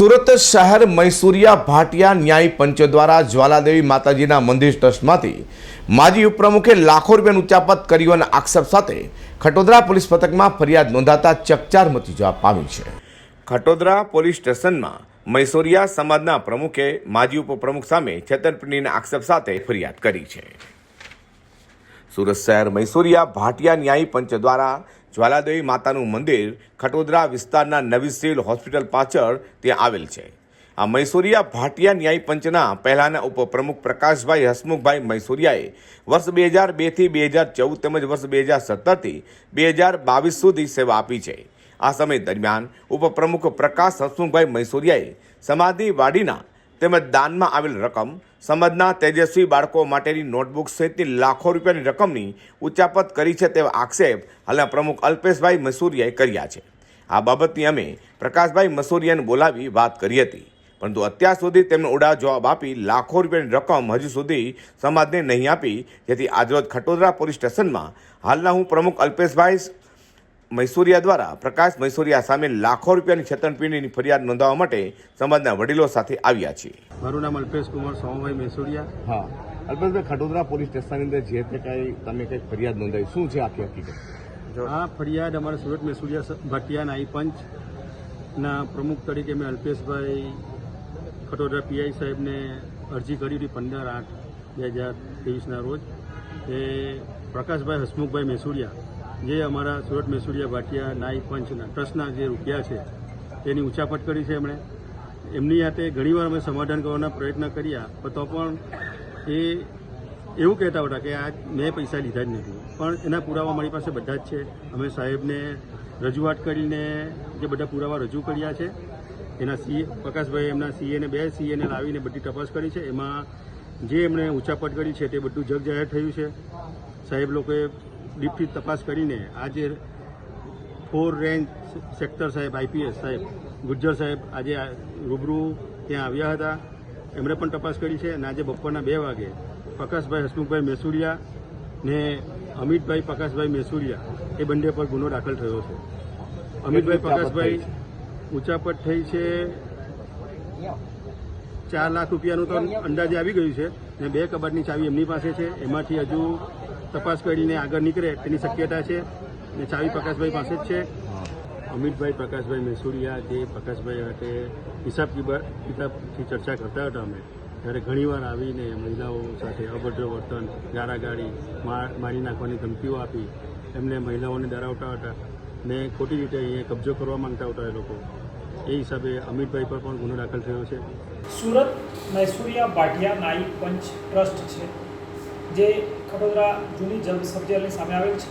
સુરત શહેર મૈસુરિયા ભાટિયા ન્યાય પંચ દ્વારા જ્વાલાદેવી માતાજીના મંદિર ટ્રસ્ટમાંથી માજી ઉપપ્રમુખે લાખો રૂપિયાનું ઉચ્ચાપત કર્યું આક્ષેપ સાથે ખટોદરા પોલીસ પથકમાં ફરિયાદ નોંધાતા ચકચાર મચી જવા પામી છે. ખટોદરા પોલીસ સ્ટેશનમાં મૈસુરિયા સમાજના પ્રમુખે માજી ઉપપ્રમુખ સામે છેતરપિંડીના આક્ષેપ સાથે ફરિયાદ કરી છે. સુરત શહેર મૈસુરિયા ભાટિયા ન્યાય પંચ દ્વારા જ્વાલાદેવી માતાનું મંદિર ખટોદરા વિસ્તારના નવી સિવિલ હોસ્પિટલ પાછળ ત્યાં આવેલ છે. આ મૈસુરિયા ભાટિયા ન્યાયપંચના પહેલાના ઉપપ્રમુખ પ્રકાશભાઈ હસમુખભાઈ મૈસુરિયાએ વર્ષ બે હજાર બેથી બે હજાર ચૌદ તેમજ વર્ષ બે હજાર સત્તરથી બે હજાર બાવીસ સુધી સેવા આપી છે. આ સમય દરમિયાન ઉપપ્રમુખ પ્રકાશ હસમુખભાઈ મૈસુરિયાએ સમાધિ વાડીના તેમજ દાનમાં આવેલ રકમ સમાજના તેજસ્વી બાળકો માટેની નોટબુક સહિતની લાખો રૂપિયાની રકમની ઉચ્ચાપત કરી છે તેવા આક્ષેપ હાલના પ્રમુખ અલ્પેશભાઈ મસૂરિયાએ કર્યા છે. આ બાબતની અમે પ્રકાશભાઈ મસૂરિયાને બોલાવી વાત કરી હતી. પરંતુ અત્યાર સુધી તેમને ઉડા જવાબ આપી લાખો રૂપિયાની રકમ હજુ સુધી સમાજને નહીં આપી. જેથી આજરોજ ખટોદરા પોલીસ સ્ટેશનમાં હાલના હું પ્રમુખ અલ્પેશભાઈ મૈસુરિયા દ્વારા પ્રકાશ મૈસુરિયા સામે લાખો રૂપિયાની છેતરપિંડીની ફરિયાદ નોંધાવવા માટે સમાજના વડીલો સાથે આવ્યા છે મારું નામ અલ્પેશ કુમાર સોમભાઈ મૈસુરિયા. હા. અલ્પેશભાઈ ખટોદરા પોલીસ સ્ટેશનની અંદર જે તે કાંઈ તમે કંઈક ફરિયાદ નોંધાવી શું છે આખી હકીકત? આ ફરિયાદ અમારા સુરત મૈસુરિયા ભાટિયા નાઈ પંચના પ્રમુખ તરીકે મેં અલ્પેશભાઈ ખટોદરા પીઆઈ સાહેબને અરજી કરી હતી પંદર આઠ બે હજાર ત્રેવીસના રોજ. એ પ્રકાશભાઈ હસમુખભાઈ મેસુડિયા જે અમારા સુરત મેસુડિયા ભાટિયા નાઈ પંચના ટ્રસ્ટના જે રૂપિયા છે, તેની ઉચાપટ કરી છે એમણે. એમની હાથે ઘણીવાર અમે સમાધાન કરવાના પ્રયત્ન કર્યા તો પણ એ એવું કહેતા હતા કે આ મેં પૈસા લીધા જ નથી. પણ એના પુરાવા મારી પાસે બધા જ છે. અમે સાહેબને રજૂઆત કરીને જે બધા પુરાવા રજૂ કર્યા છે, એના સી પ્રકાશભાઈ એમના સીએને બે સીએને લાવીને બધી તપાસ કરી છે. એમાં જે એમણે ઉચાપટ કરી છે તે બધું જગ જાહેર થયું છે. સાહેબ લોકોએ ડીપથી તપાસ કરીને આજે ફોર રેન્જ સેક્ટર સાહેબ આઈપીએસ સાહેબ ગુજ્જર સાહેબ આજે રૂબરૂ ત્યાં આવ્યા હતા. એમણે પણ તપાસ કરી છે અને આજે બપોરના બે વાગે પ્રકાશભાઈ હસમુખભાઈ મેસુરિયા ને અમિતભાઈ પ્રકાશભાઈ મેસુરિયા એ બંને પર ગુનો દાખલ થયો છે. અમિતભાઈ પ્રકાશભાઈ ઊંચાપટ થઈ છે ચાર લાખ રૂપિયાનું તો અંદાજે આવી ગયું છે ને બે કબાટની ચાવી એમની પાસે છે. એમાંથી હજુ તપાસ કરીને આગળ નીકળે તેની શક્યતા છે. ને ચાવી પ્રકાશભાઈ પાસે જ છે. અમિતભાઈ, પ્રકાશભાઈ મેસુરિયા, જે પ્રકાશભાઈ માટે હિસાબ કિતાબથી ચર્ચા કરતા હતા અમે. ત્યારે ઘણીવાર આવીને મહિલાઓ સાથે અભદ્ર વર્તન ગારાગાડી મારી નાખવાની ધમકીઓ આપી. એમને મહિલાઓને ડરાવતા હતા. ને ખોટી રીતે અહીંયા કબજો કરવા માંગતા હતા એ લોકો. એ હિસાબે અમિતભાઈ પર પણ ગુનો દાખલ થયો છે. સુરત મૈસુરિયા બાઠિયા નાઈ પંચ ટ્રસ્ટ છે. જે ખડોદરા જૂની જલ સબ્જેલની સામે આવેલ છે.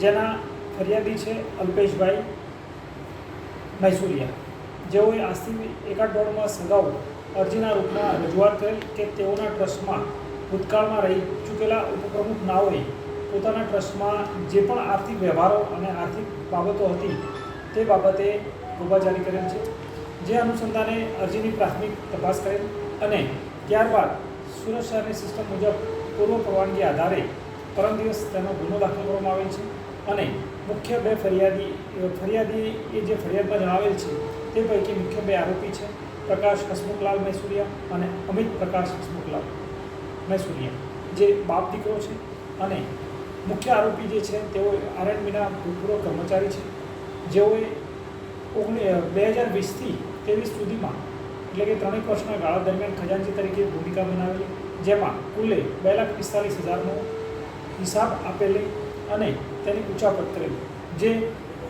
જેના ફરિયાદી છે અલ્પેશભાઈ મૈસુરિયા. જેઓએ આજથી એકાદ દોઢ માસ અગાઉ અરજીના રૂપમાં રજૂઆત કરેલ કે તેઓના ટ્રસ્ટમાં ભૂતકાળમાં રહી ચૂકેલા ઉપપ્રમુખ નાઓએ પોતાના ટ્રસ્ટમાં જે પણ આર્થિક વ્યવહારો અને આર્થિક બાબતો હતી તે બાબતે ગોબાજારી કરેલ છે. જે અનુસંધાને અરજીની પ્રાથમિક તપાસ કરેલ અને ત્યારબાદ શહેરની સિસ્ટમ મુજબ પૂર્વ પરવાનગી આધારે પરમ દિવસ તેનો ગુનો દાખલ કરવામાં આવેલ છે અને મુખ્ય બે ફરિયાદી ફરિયાદી એ જે ફરિયાદમાં જણાવેલ છે તે પૈકી મુખ્ય બે આરોપી છે, પ્રકાશ હસમુખલાલ મૈસુરિયા અને અમિત પ્રકાશ હસમુખલાલ મૈસુરિયા, જે બાપ દીકરો છે અને મુખ્ય આરોપી જે છે તેઓ આરએનબીના ભૂતપૂર્વ કર્મચારી છે. જેઓએ ઓગણી બે હજાર વીસથી ત્રેવીસ સુધીમાં, એટલે કે ત્રણેક વર્ષના ગાળા દરમિયાન ખજાનજી તરીકે ભૂમિકા બનાવેલી જેમાં કુલે બે લાખ પિસ્તાલીસ હજારનો હિસાબ આપેલી અને તેની ઉચાપત કરેલી જે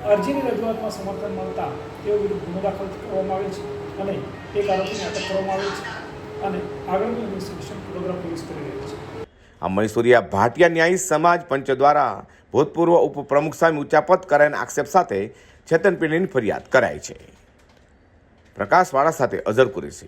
અરજીની રજૂઆતમાં સમર્થન મળતા તેઓ વિરુદ્ધ ગુનો દાખલ કરવામાં આવે છે અને તે આરોપીને અટક કરવામાં આવે છે અને આગળનું ઇન્વેસ્ટિગેશન વડોદરા પોલીસ કરી રહી છે. આ મૈસુરિયા ભાટિયા ન્યાયી સમાજ પંચ દ્વારા ભૂતપૂર્વ ઉપપ્રમુખ સામે ઉચ્ચાપત કરાયના આક્ષેપ સાથે છેતરપિંડીની ફરિયાદ કરાઈ છે. પ્રકાશવાળા સાથે અઝર કુરેશી.